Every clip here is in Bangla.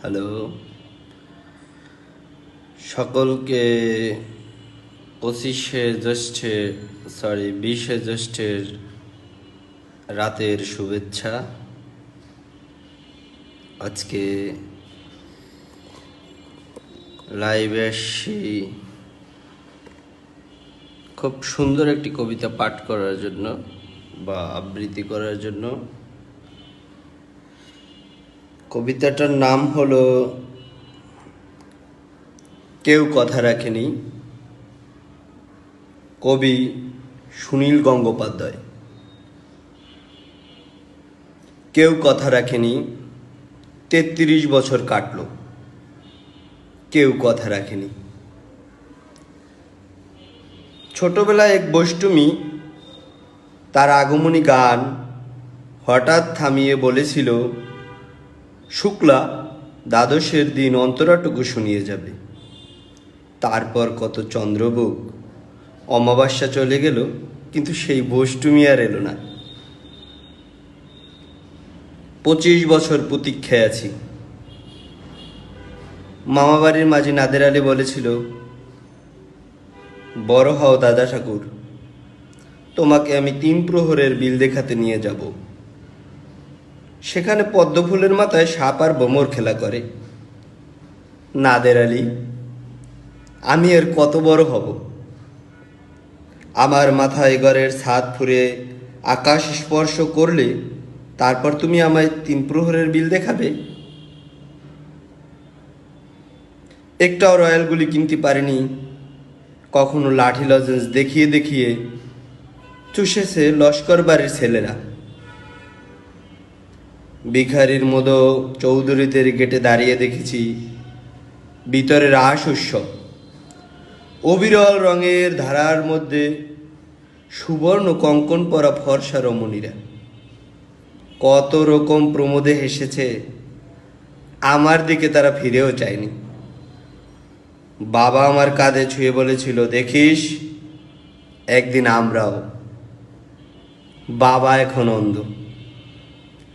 হ্যালো। সকলকে পঁচিশে জ্যৈষ্ঠে সরি বিশে জ্যৈষ্ঠের রাতের শুভেচ্ছা। আজকে লাইভে আসছি খুব সুন্দর একটি কবিতা পাঠ করার জন্য বা আবৃত্তি করার জন্য। কবিতাটার নাম হলো কেউ কথা রাখেনি। কবি সুনীল গঙ্গোপাধ্যায়। কেউ কথা রাখেনি, তেত্রিশ বছর কাটলো। কেউ কথা রাখেনি। ছোটবেলায় এক বৈষ্টমী তার আগমনী গান হঠাৎ থামিয়ে বলেছিল শুক্লা দ্বাদশের দিন অন্তরাটুকু শুনিয়ে যাবে। তারপর কত চন্দ্রবুক অমাবস্যা চলে গেল, কিন্তু সেই বৈষ্টমী আর এলো না। পঁচিশ বছর প্রতীক্ষায় আছি। মামাবাড়ির মাঝে নাদের আলী বলেছিল, বড় হও দাদা ঠাকুর, তোমাকে আমি তিন প্রহরের বিল দেখাতে নিয়ে যাব। সেখানে পদ্মফুলের মাথায় সাপ আর বোমর খেলা করে। নাদের আলী, আমি এর কত বড় হব? আমার মাথায় ঘরের ছাদ ফুরে আকাশ স্পর্শ করলে তারপর তুমি আমায় তিন প্রহরের বিল দেখাবে? একটাও রয়্যালগুলি কিনতে পারেনি। কখনো লাঠি লজেন্স দেখিয়ে দেখিয়ে চুষেছে লস্কর বাড়ির ছেলেরা। বিখারির মতো চৌধুরীদের গেটে দাঁড়িয়ে দেখেছি। ভিতরে রাস উৎসব। অবিরল রঙের ধারার মধ্যে সুবর্ণ কঙ্কন পরা ফর্সা রমণীরা। কত রকম প্রমোদে হেসেছে। আমার দিকে তারা ফিরেও চায়নি। বাবা আমার কাঁধে ছুঁয়ে বলেছিল, দেখিস, একদিন আমরাও। বাবা এখন অন্ধ।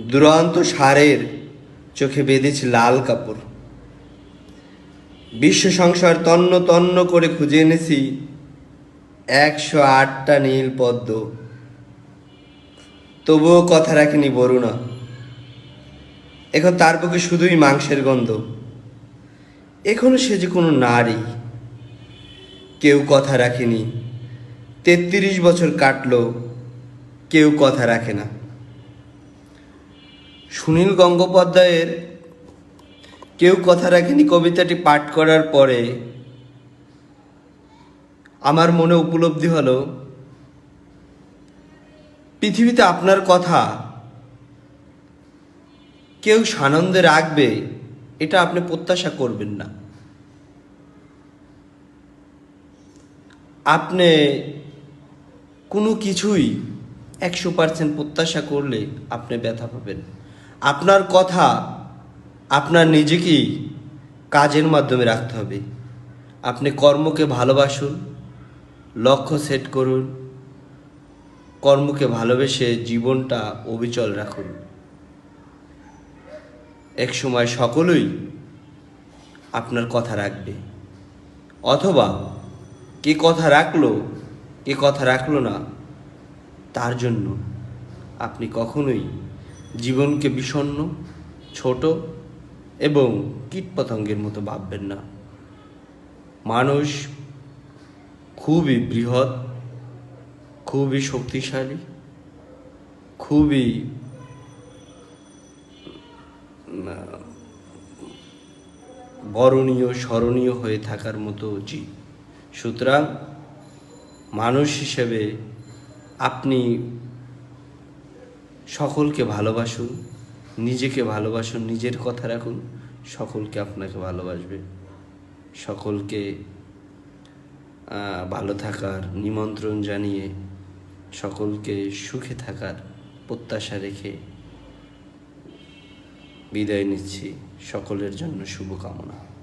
দুরন্ত সারের চোখে বেঁধেছি লাল কাপড়। বিশ্ব সংসার তন্ন তন্ন করে খুঁজে এনেছি একশো আটটা নীল পদ্ম। তবুও কথা রাখেনি বরুণা। এখন তার পক্ষে শুধুই মাংসের গন্ধ। এখনও সে যে কোনো নারী। কেউ কথা রাখেনি। তেত্রিশ বছর কাটলো, কেউ কথা রাখে না। সুনীল গঙ্গোপাধ্যায়ের কেউ কথা রাখেনি কবিতাটি পাঠ করার পরে। আমার মনে উপলব্ধি হলো, পৃথিবীতে আপনার কথা কেউ সানন্দে রাখবে, এটা আপনি প্রত্যাশা করবেন না। আপনি কোনো কিছুই একশো পার্সেন্ট প্রত্যাশা করলে আপনি ব্যথা পাবেন। আপনার কথা আপনার নিজেকেই কাজের মাধ্যমে রাখতে হবে। আপনি কর্মকে ভালোবাসুন, লক্ষ্য সেট করুন, কর্মকে ভালোবেসে জীবনটা অবিচল রাখুন। এক সময় সকলেই আপনার কথা রাখবে। অথবা কে কথা রাখল, কে কথা রাখল না, তার জন্য আপনি কখনোই জীবনকে বিষণ্ণ, ছোট এবং কীটপতঙ্গের মতো ভাববেন না। মানুষ খুবই বৃহৎ, খুবই শক্তিশালী, খুবই বরণীয়, স্মরণীয় হয়ে থাকার মতো জীব সুতরাং মানুষ হিসেবে আপনি সকলকে ভালোবাসুন, নিজেকে ভালোবাসুন, নিজের কথা রাখুন, সকলকে আপনাকে ভালোবাসবে। সকলকে ভালো থাকার নিমন্ত্রণ জানিয়ে সকলকে সুখে থাকার প্রত্যাশা রেখে বিদায় নিচ্ছি। সকলের জন্য শুভকামনা।